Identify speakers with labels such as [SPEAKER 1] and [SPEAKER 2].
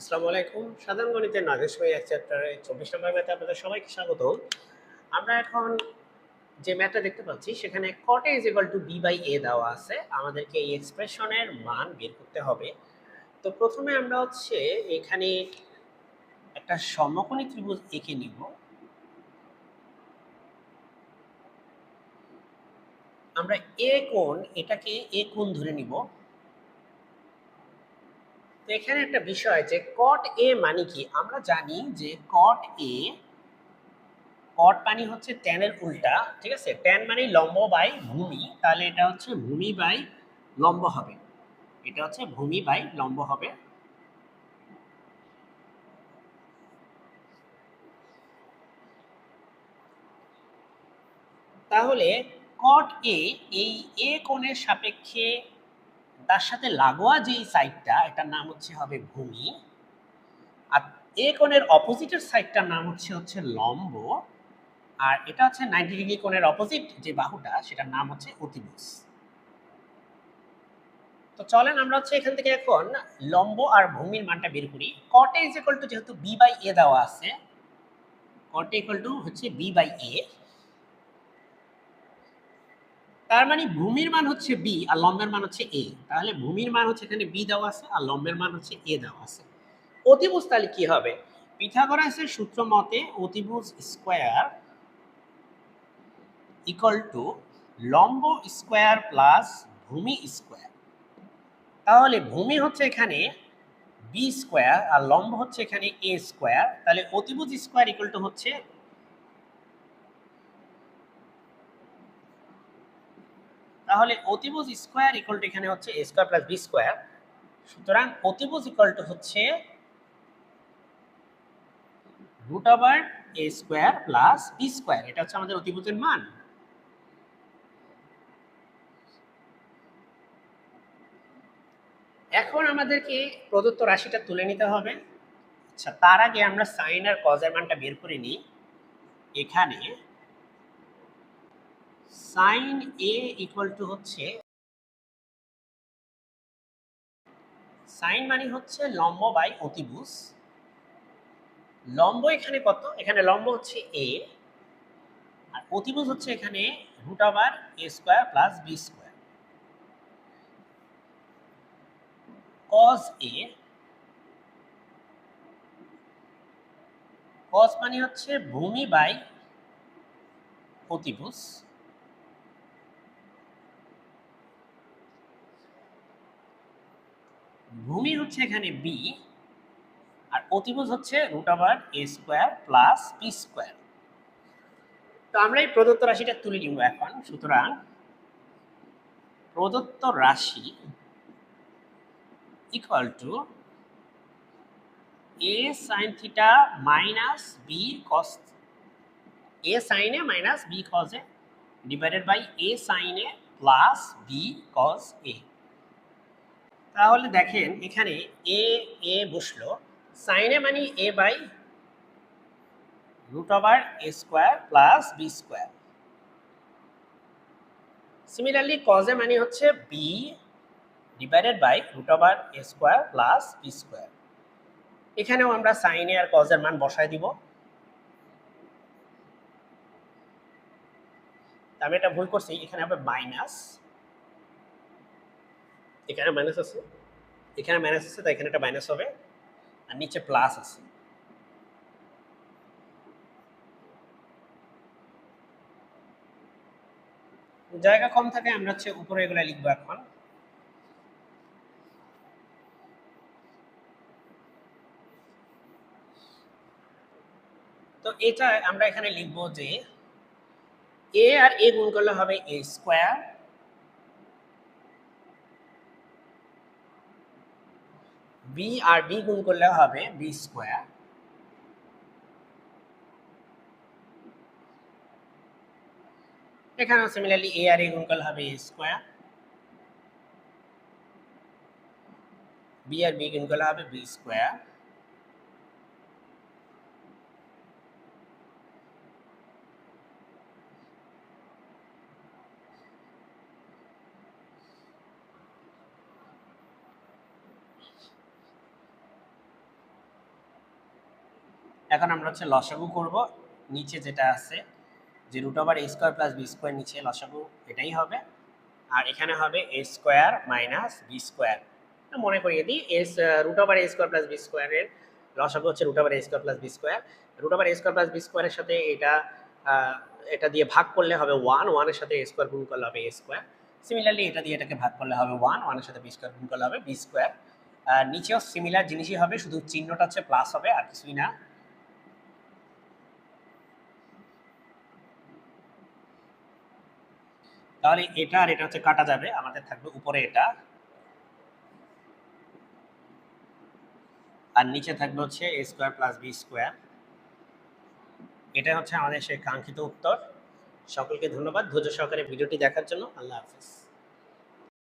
[SPEAKER 1] আসসালামু আলাইকুম। সাধারণ গণিতের নাগেশ ভাই এক চ্যাপ্টারে চব্বিশ নম্বর ম্যাথে আপনাদের সবাইকে স্বাগত আমরা এখন যে ম্যাথটা দেখতে পাচ্ছি, সেখানে cot is equal to B by A দেওয়া আছে। আমাদেরকে এই এক্সপ্রেশনের মান বের করতে হবে। তো প্রথমে আমরা হচ্ছে এখানে একটা সমকোণী ত্রিভুজ এঁকে নিব। আমরা এ কোণ, এটাকে এ কোণ ধরে নিব। এখানে একটা বিষয় যে কট এ মানে কি? আমরা জানি যে কট এ কট মানে হচ্ছে ট্যানের উল্টা, ঠিক আছে? ট্যান মানে লম্ব বাই ভূমি, তাহলে এটা হচ্ছে ভূমি বাই লম্ব হবে। এটা হচ্ছে ভূমি বাই লম্ব হবে। তাহলে কট এ এই এ কোণের সাপেক্ষে তার সাথে লাগোয়া যেই সাইডটা এটার নাম হচ্ছে হবে ভূমি। আর এ কোণের অপোজিটের সাইডটার নাম হচ্ছে হচ্ছে লম্ব। আর এটা হচ্ছে নাইনটি ডিগ্রি কোণের অপোজিট যে বাহুটা, সেটার নাম হচ্ছে অতিভুজ। তো চলেন আমরা হচ্ছে এখান থেকে এখন লম্ব আর ভূমির মানটা বের করি। কট ইজ ইকুয়াল টু যেহেতু বি বাই এ দেওয়া আছে কট ইকুয়াল টু হচ্ছে বি বাই এ তার মানে ভূমির মান হচ্ছে বি আর লম্বের মান হচ্ছে এ তাহলে ভূমির মান হচ্ছে এখানে বি দেওয়া আছে আর লম্বের মান হচ্ছে এ দেওয়া আছে। অতিভুজ তাহলে কি হবে? পিথাগোরাসের সূত্র মতে অতিভুজ স্কোয়ার ইকুয়াল টু লম্ব স্কোয়ার প্লাস ভূমি স্কোয়ার। তাহলে ভূমি হচ্ছে এখানে বি স্কোয়ার আর লম্ব হচ্ছে এখানে এ স্কোয়ার। তাহলে অতিভুজ স্কোয়ার ইকুয়াল টু হচ্ছে তাহলে অতিভুজ স্কোয়ার ইকুয়াল টু এখানে হচ্ছে A square plus B square সুতরাং অতিভুজ ইকুয়াল টু হচ্ছে root over A square plus B square এটা হচ্ছে আমাদের অতিভুজের মান। এখন আমাদেরকে প্রদত্ত রাশিটা তুলে নিতে হবে। আচ্ছা তার আগে আমরা সাইন আর কজের মানটা বের করে নিই। এখানে সাইন এ ইকুয়াল টু হচ্ছে সাইন মানে হচ্ছে লম্ব বাই অতিভুজ। লম্ব এখানে কত? এখানে লম্ব হচ্ছে এ আর অতিভুজ হচ্ছে এখানে root over A square plus B square cos A cos মানে হচ্ছে ভূমি বাই অতিভুজ। ভূমি হচ্ছে এখানে বি আর অতিভুজ হচ্ছে root over A square plus B square তো আমরা এই প্রদত্ত রাশিটা তুলে নিব এখন। সুতরাং প্রদত্ত রাশি equal to A sine theta minus B cos A সাইনে minus B cos A divided by A সাইনে প্লাস বি কস এ তাহলে দেখেন এখানে এ এ বসল। সাইনে মানে a by root over a square plus b square. Similarly কজে মানে হচ্ছে b divided by root over a square plus b square এখানেও আমরা সাইনে আর কজের মান বসায় দিব। আমি এটা ভুল করছি, এখানে হবে মাইনাস এখানে মাইনাস আছে, এখানে মাইনাস আছে, তাই এখানে একটা মাইনাস হবে, আর নিচে প্লাস আছে। জায়গা কম থাকে, আমরা হচ্ছে উপরে এগুলো লিখব এখন। তো এটা আমরা এখানে লিখব যে এ আর এ গুণ করলে হবে এ স্কোয়ার বি আর বি গুণ করলে হবে বি স্কোয়ার এখানেও সিমিলারলি এ আর এ গুণ করলে হবে এ স্কোয়ার বি আর বি গুণ করলে হবে বি স্কোয়ার এখন আমরা হচ্ছে লসাগু করব, নিচে যেটা আছে, যে root over a square plus b square নিচে লসাগু, এটাই হবে। আর এখানে হবে a square minus b square মনে করিয়ে দিই as root over a square plus b স্কোয়ারের লসাগু হচ্ছে root over a square plus b square root over a square plus b স্কোয়ারের সাথে এটা এটা দিয়ে ভাগ করলে হবে ওয়ান ওয়ানের সাথে এ স্কোয়ার গুণ করলে হবে এ স্কোয়ার সিমিলারলি এটা দিয়ে এটাকে ভাগ করলে হবে ওয়ান ওয়ানের সাথে বি স্কোয়ার গুণ করলে হবে বি স্কোয়ার নিচেও সিমিলার জিনিসই হবে, শুধু চিহ্নটা হচ্ছে প্লাস হবে, আর কিছুই না। তাহলে এটা আর এটা হচ্ছে কাটা যাবে, আমাদের থাকবে উপরে এটা। আর নিচে থাকবে হচ্ছে a square plus b square এটা হচ্ছে আমাদের সেই কাঙ্ক্ষিত উত্তর। সকলকে ধন্যবাদ। ধৈর্য সহকারে ভিডিওটি দেখার জন্য। আল্লাহ হাফিজ।